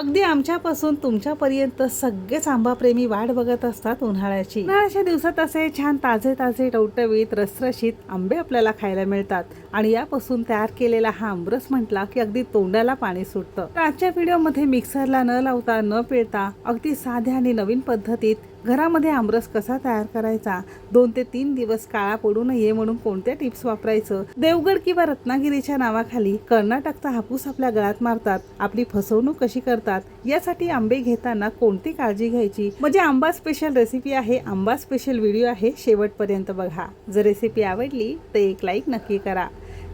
अगदी आमच्यापासून तुमच्यापर्यंत सगळेच आंबाप्रेमी वाट बघत असतात उन्हाळ्याची. उन्हाळ्याच्या दिवसात असे छान ताजे ताजे टवटवीत रसरशीत आंबे आपल्याला खायला मिळतात. आणि यापासून तयार केलेला हा आमरस म्हटला की अगदी तोंडाला पाणी सुटतं. तर आजच्या व्हिडिओमध्ये मिक्सरला न लावता न पिळता अगदी साध्या आणि नवीन पद्धतीत घरामध्ये आमरस कसा तयार करायचा? दोन ते तीन दिवस काळा पडू नये म्हणून कोणत्या टिप्स वापरायचं? देवगड किंवा रत्नागिरीच्या नावाखाली कर्नाटकचा हापूस आपल्या गळ्यात मारतात आपली फसवणूक कशी करतात? यासाठी आंबे घेताना कोणती काळजी घ्यायची? म्हणजे आंबा स्पेशल रेसिपी आहे आंबा स्पेशल व्हिडिओ आहे शेवटपर्यंत बघा. जर रेसिपी आवडली तर एक लाईक नक्की करा.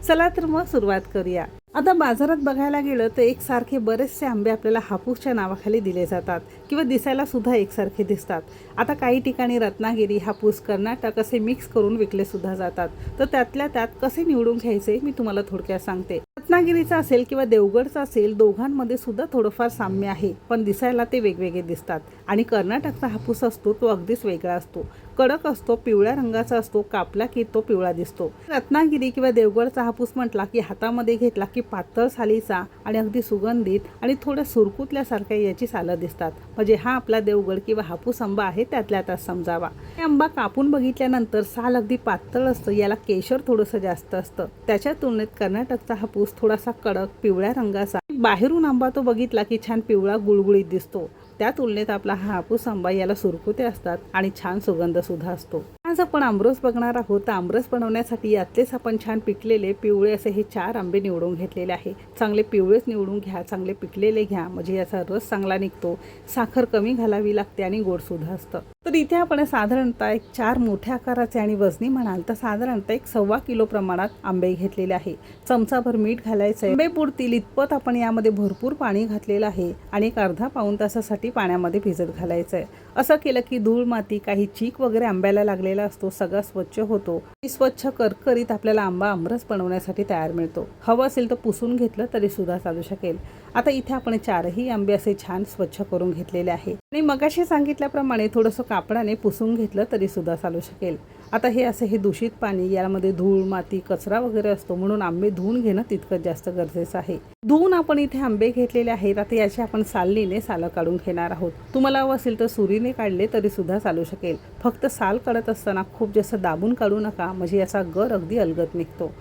चला तर मग सुरुवात करूया. आता बाजारात बघायला गेलं तर एकसारखे बरेचसे आंबे आपल्याला हापूसच्या नावाखाली दिले जातात किंवा दिसायला सुद्धा एकसारखे दिसतात. आता काही ठिकाणी रत्नागिरी हापूस कर्नाटक असे मिक्स करून विकले सुद्धा जातात. तर त्यातल्या त्यात कसे निवडून घ्यायचे मी तुम्हाला थोडक्यात सांगते. रत्नागिरीचा असेल किंवा देवगडचा असेल दोघांमध्ये सुद्धा थोडंफार साम्य आहे पण दिसायला ते वेगवेगळे दिसतात. आणि कर्नाटकचा हापूस असतो तो अगदीच वेगळा असतो. कडक असतो पिवळ्या रंगाचा असतो कापला की तो पिवळा दिसतो. रत्नागिरी किंवा देवगडचा हापूस म्हटला की हातामध्ये घेतला की पातळ सालीचा आणि अगदी सुगंधित आणि थोड्या सुरकुतल्यासारख्या याची सालं दिसतात. म्हणजे हा आपला देवगड किंवा हापूस आंबा आहे त्यातल्या त्यात समजावा. आंबा कापून बघितल्यानंतर साल अगदी पातळ असतं याला केशर थोडंसं जास्त असतं. त्याच्या तुलनेत कर्नाटकचा हापूस थोडासा कडक पिवळ्या रंगाचा. बाहेरून आंबा तो बघितला की छान पिवळा गुळगुळीत दिसतो. त्या तुलनेत आपला हा हापूस आंबा याला सुरकुते असतात आणि छान सुगंध सुद्धा असतो. आज आपण आमरस बघणार आहोत. तर आमरस बनवण्यासाठी यातलेच आपण छान पिकलेले पिवळे असे हे चार आंबे निवडून घेतलेले आहे. चांगले पिवळेच निवडून घ्या चांगले पिकलेले घ्या म्हणजे याचा रस चांगला निघतो. साखर कमी घालावी लागते आणि गोडसुद्धा असतं. तर इथे आपण साधारणतः एक चार मोठ्या आकाराचे आणि वजनी म्हणाल तर साधारणतः एक सव्वा किलो प्रमाणात आंबे घेतलेले आहे. चमचाभर मीठ घालायचं आहे आंबे पुरतील इतपत आपण यामध्ये भरपूर पाणी घातलेलं आहे आणि एक अर्धा पाऊन तासासाठी पाण्यामध्ये भिजत घालायचं आहे असं केलं की धूळ माती काही चीक वगैरे आंब्याला लागलेला असतो सगळा स्वच्छ होतो. आणि स्वच्छ करकरीत आपल्याला आंबा आमरस बनवण्यासाठी तयार मिळतो. हवं असेल तर पुसून घेतलं तरी सुद्धा चालू शकेल. आता इथे आपण चारही आंबे असे छान स्वच्छ करून घेतलेले आहे आणि मगाशी सांगितल्याप्रमाणे थोडंसं कापडाने पुसून घेतलं तरी सुद्धा चालू शकेल. आता हे असे हे दूषित पाणी यामध्ये धूळ माती कचरा वगैरे असतो म्हणून आंबे धुवून घेणं तितकं जास्त गरजेचं आहे. धुवून आपण इथे आंबे घेतलेले आहेत. आता याची आपण सालनीने सालं काढून घेणार आहोत. तुम्हाला हवं असेल तर सुरीने काढले तरी सुद्धा चालू शकेल. फक्त साल काढत असताना खूप जास्त दाबून काढू नका. म्हणजे याचा गर अगदी अलगत निघतो.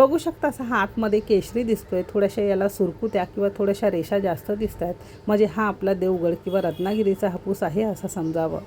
बघू शकता असा हा आतमध्ये केशरी दिसतोय. थोड्याशा याला सुरकुत्या किंवा थोड्याशा रेषा जास्त दिसत आहेत म्हणजे हा आपला देवगड किंवा रत्नागिरीचा हापूस आहे असं समजावं.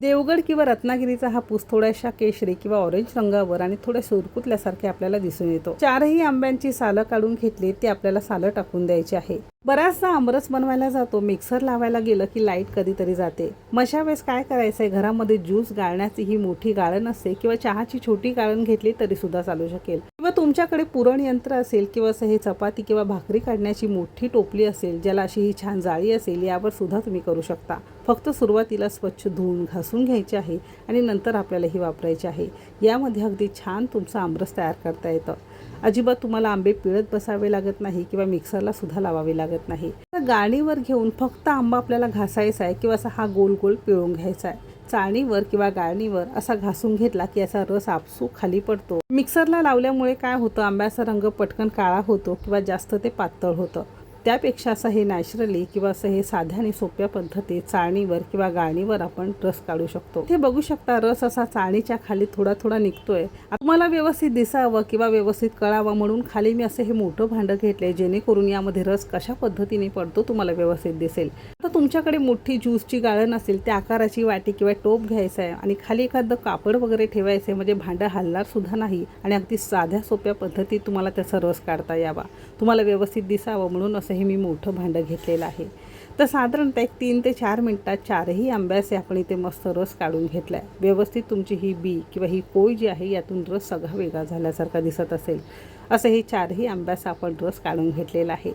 देवगड किंवा रत्नागिरीचा हापूस थोड्याशा केशरी किंवा ऑरेंज रंगावर आणि थोड्या सुरकुतल्यासारखे आपल्याला दिसून येतो. चारही आंब्यांची सालं काढून घेतली ती आपल्याला सालं टाकून द्यायची आहे. बराचसा आमरस बनवायला जातो मिक्सर लावायला गेलं की लाइट कधीतरी जाते. मशा वेळेस काय करायचंय? घरामध्ये ज्यूस गाळण्याची ही मोठी गाळण असते किंवा चहाची छोटी गाळण घेतली तरी सुद्धा चालू शकेल. किंवा तुमच्याकडे पुरण यंत्र असेल किंवा असं हे चपाती किंवा भाकरी काढण्याची मोठी टोपली असेल ज्याला अशी ही छान जाळी असेल यावर सुद्धा तुम्ही करू शकता. फक्त सुरुवातीला स्वच्छ धुवून घासून घ्यायचे आहे आणि नंतर आपल्याला ही वापरायची आहे. यामध्ये अगदी छान तुमचं आमरस तयार करता येतं. अजिबात तुम्हाला आंबे पिळत बसावे लागत नाही किंवा मिक्सरला सुद्धा लावावे लागत नाही. तर गाणीवर घेऊन फक्त आंबा आपल्याला घासायचा आहे किंवा असा हा गोल गोल पिळून घ्यायचा आहे. चाळणीवर किंवा गाळणीवर असा घासून घेतला की याचा रस आपसूक खाली पडतो. मिक्सरला लावल्यामुळे काय होतं? आंब्याचा रंग पटकन काळा होतो किंवा जास्त ते पातळ होतं. त्यापेक्षा असं हे नॅचरली किंवा असं हे साध्या आणि सोप्या पद्धतीत चाळणीवर किंवा गाळणीवर आपण रस काढू शकतो. ते बघू शकता रस असा चाळणीच्या खाली थोडा थोडा निघतोय. तुम्हाला व्यवस्थित दिसावं किंवा व्यवस्थित कळावं म्हणून खाली मी असं हे मोठं भांडं घेतलंय जेणेकरून यामध्ये रस कशा पद्धतीने पडतो तुम्हाला व्यवस्थित दिसेल. तर तुमच्याकडे मोठी ज्यूसची गाळण असेल त्या आकाराची वाटी किंवा टोप घ्यायचा आहे आणि खाली एखादं कापड वगैरे ठेवायचं आहे म्हणजे भांडं हलणार सुद्धा नाही आणि अगदी साध्या सोप्या पद्धतीत तुम्हाला त्याचा रस काढता यावा. तुम्हाला व्यवस्थित दिसावं म्हणून असं हे मी मोठं भांडं घेतलेलं आहे. तर साधारणतः एक तीन ते चार मिनटात चारही आंब्याचे आपण इथे मस्त रस काढून घेतला आहे व्यवस्थित तुमची ही बी किंवा ही पोळी जी आहे यातून रस सगळा वेगळा झाल्यासारखा दिसत असेल. असं हे चारही आंब्याचा आपण रस काढून घेतलेला आहे.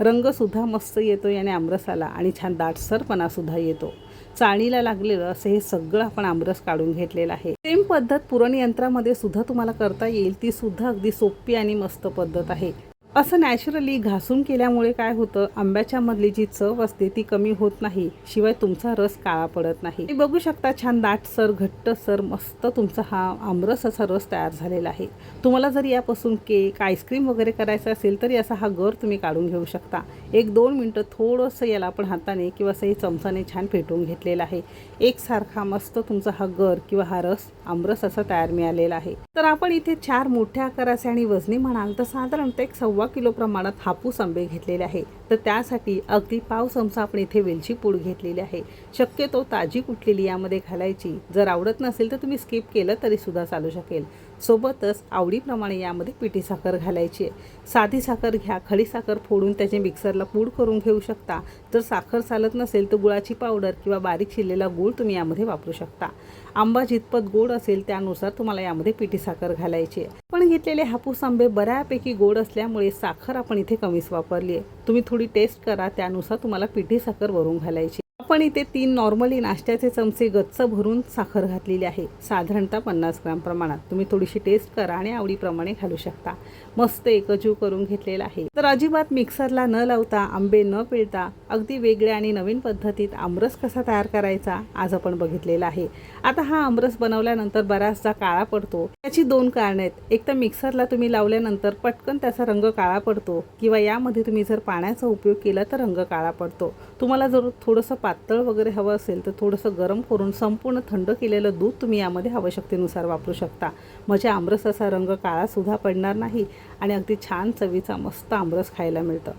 रंगसुद्धा मस्त येतो याने आमरसाला आणि छान दाटसरपणासुद्धा येतो. चाळणीला लागलेलं असं हे सगळं आपण आमरस काढून घेतलेलं आहे. सेम पद्धत पुरण यंत्रामध्ये सुद्धा तुम्हाला करता येईल. ती सुद्धा अगदी सोपी आणि मस्त पद्धत आहे. असं नॅचरली घासून केल्यामुळे काय होतं आंब्याच्या मधली जी चव असते ती कमी होत नाही शिवाय तुमचा रस काळा पडत नाही. बघू शकता छान दाटसर घट्टसर मस्त तुमचा हा आमरस असा रस तयार झालेला आहे. तुम्हाला जर यापासून केक आईस्क्रीम वगैरे करायचं असेल तरी असा हा गर तुम्ही काढून घेऊ शकता. एक दोन मिनटं थोडंसं याला आपण हाताने किंवा असंही चमचाने छान फेटून घेतलेला आहे. एकसारखा मस्त तुमचा हा गर किंवा हा रस आमरस असा तयार मिळालेला आहे. तर आपण इथे चार मोठ्या आकाराचे आणि वजनी म्हणाल तर साधारणतः एक सव्वा किलो प्रमाणात हापूस आंबे घेतलेले आहे. तर त्यासाठी अगदी पाव चमचा आपण इथे वेलची पूड घेतलेली आहे. शक्यतो ताजी कुठलेली यामध्ये घालायची. जर आवडत नसेल तर तुम्ही स्किप केलं तरी सुद्धा चालू शकेल. सोबतच आवडीप्रमाणे यामध्ये पिठी साखर घालायची आहे. साधी साखर घ्या खडी साखर फोडून त्याचे मिक्सरला पूड करून घेऊ शकता. जर साखर चालत नसेल तर गुळाची पावडर किंवा बारीक शिरलेला गूळ तुम्ही यामध्ये वापरू शकता. आंबा जितपत गोड असेल त्यानुसार तुम्हाला यामध्ये पिठी साखर घालायची आहे. पण घेतलेले हापूस आंबे बऱ्यापैकी गोड असल्यामुळे साखर आपण इथे कमीच वापरली आहे. तुम्ही थोडी टेस्ट करा त्यानुसार तुम्हाला पिठी साखर वरून घालायची. पण इथे तीन नॉर्मली नाश्त्याचे चमचे गच्च भरून साखर घातलेली आहे. साधारणतः पन्नास ग्राम प्रमाणात. तुम्ही थोडीशी टेस्ट करा आणि आवडीप्रमाणे घालू शकता. मस्त एकजीव करून घेतलेला आहे. तर अजिबात मिक्सरला न लावता आंबे न पिळता अगदी वेगळ्या आणि नवीन पद्धतीत आमरस कसा तयार करायचा आज आपण बघितलेला आहे. आता हा आमरस बनवल्यानंतर बराचसा काळा पडतो. त्याची दोन कारणं आहेत. एक तर मिक्सरला तुम्ही लावल्यानंतर पटकन त्याचा रंग काळा पडतो किंवा यामध्ये तुम्ही जर पाण्याचा उपयोग केला तर रंग काळा पडतो. तुम्हाला जर थोडंसं पातळ वगैरे हवं असेल तर थोडंसं गरम करून संपूर्ण थंड केलेलं दूध तुम्ही यामध्ये आवश्यकतेनुसार वापरू शकता. म्हणजे आमरस असा रंग काळासुद्धा पडणार नाही आणि अगदी छान चवीचा मस्त आमरस खायला मिळतं.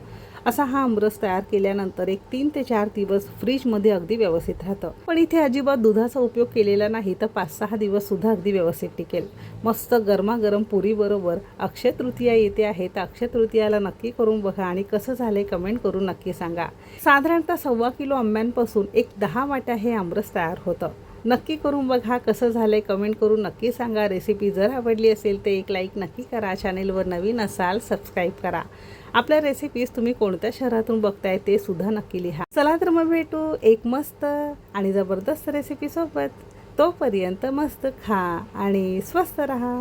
असा हा आमरस तयार केल्यानंतर एक तीन ते चार दिवस फ्रीजमध्ये अगदी व्यवस्थित राहतं. पण इथे अजिबात दुधाचा उपयोग केलेला नाही तर पाच सहा दिवस सुद्धा अगदी व्यवस्थित टिकेल. मस्त गरमागरम पुरीबरोबर अक्षय तृतीया येते आहे तर अक्षय तृतीयाला नक्की करून बघा आणि कसं झालंय कमेंट करून नक्की सांगा. साधारणतः सव्वा किलो आंब्यांपासून एक दहा वाट्या हे आमरस तयार होतं. नक्की करून बघा कसं झालंय. कमेंट करून नक्की सांगा. रेसिपी जर आवडली असेल तर एक लाईक नक्की करा. चॅनेलवर नवीन असाल सबस्क्राईब करा. आपल्या रेसिपीज तुम्ही कोणत्या शहरातून बघताय ते सुद्धा नक्की लिहा. चला तर मग भेटू एक मस्त आणि जबरदस्त रेसिपीसोबत तोपर्यंत मस्त खा आणि स्वस्त राहा.